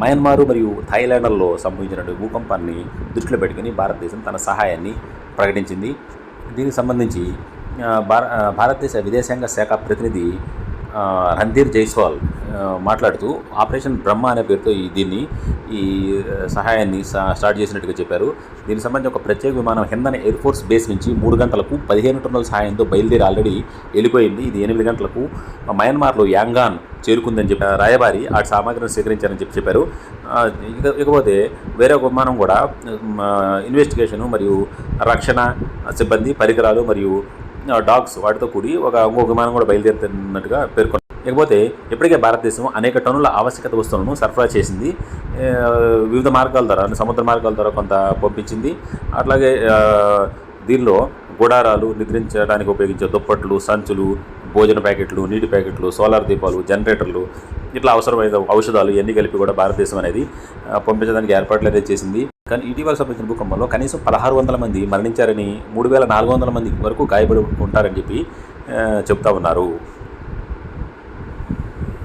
మయన్మారు మరియు థాయిలాండ్లలో సంభవించిన భూకంపాన్ని దృష్టిలో పెట్టుకుని భారతదేశం తన సహాయాన్ని ప్రకటించింది. దీనికి సంబంధించి భార భారతదేశ విదేశాంగ శాఖ ప్రతినిధి రంధీర్ జైస్వాల్ మాట్లాడుతూ ఆపరేషన్ బ్రహ్మ అనే పేరుతో ఈ దీన్ని ఈ సహాయాన్ని స్టార్ట్ చేసినట్టుగా చెప్పారు. దీనికి సంబంధించి ఒక ప్రత్యేక విమానం హిందన్ ఎయిర్ ఫోర్స్ బేస్ నుంచి మూడు గంటలకు పదిహేను టన్నుల సహాయంతో బయలుదేరి ఆల్రెడీ వెళ్ళిపోయింది. ఇది ఎనిమిది గంటలకు మయన్మార్లో యాంగాన్ చేరుకుందని చెప్పి రాయబారి ఆ సామాగ్రిని సేకరించారని చెప్పి చెప్పారు. ఇకపోతే వేరే ఒక విమానం కూడా ఇన్వెస్టిగేషను మరియు రక్షణ సిబ్బంది పరికరాలు మరియు డాగ్స్ వాటితో కూడి ఒక ఇంకొక విమానం కూడా బయలుదేరుతున్నట్టుగా పేర్కొన్నారు. ఇకపోతే ఇప్పటికే భారతదేశం అనేక టన్నుల ఆవశ్యకత వస్తువులను సరఫరా చేసింది. వివిధ మార్గాల ద్వారా సముద్ర మార్గాల ద్వారా కొంత పంపించింది. అట్లాగే దీనిలో గుడారాలు నిద్రించడానికి ఉపయోగించే దుప్పట్లు సంచులు భోజన ప్యాకెట్లు నీటి ప్యాకెట్లు సోలార్ దీపాలు జనరేటర్లు ఇట్లా అవసరమైన ఔషధాలు ఇవన్నీ కలిపి కూడా భారతదేశం అనేది పంపించడానికి ఏర్పాట్లు అనేది చేసింది. కానీ ఇటీవల సంబంధించిన భూకంపంలో కనీసం పదహారు వందల మంది మరణించారని మూడు వేల నాలుగు వందల మంది వరకు గాయపడి ఉంటారని చెప్పి చెప్తా ఉన్నారు.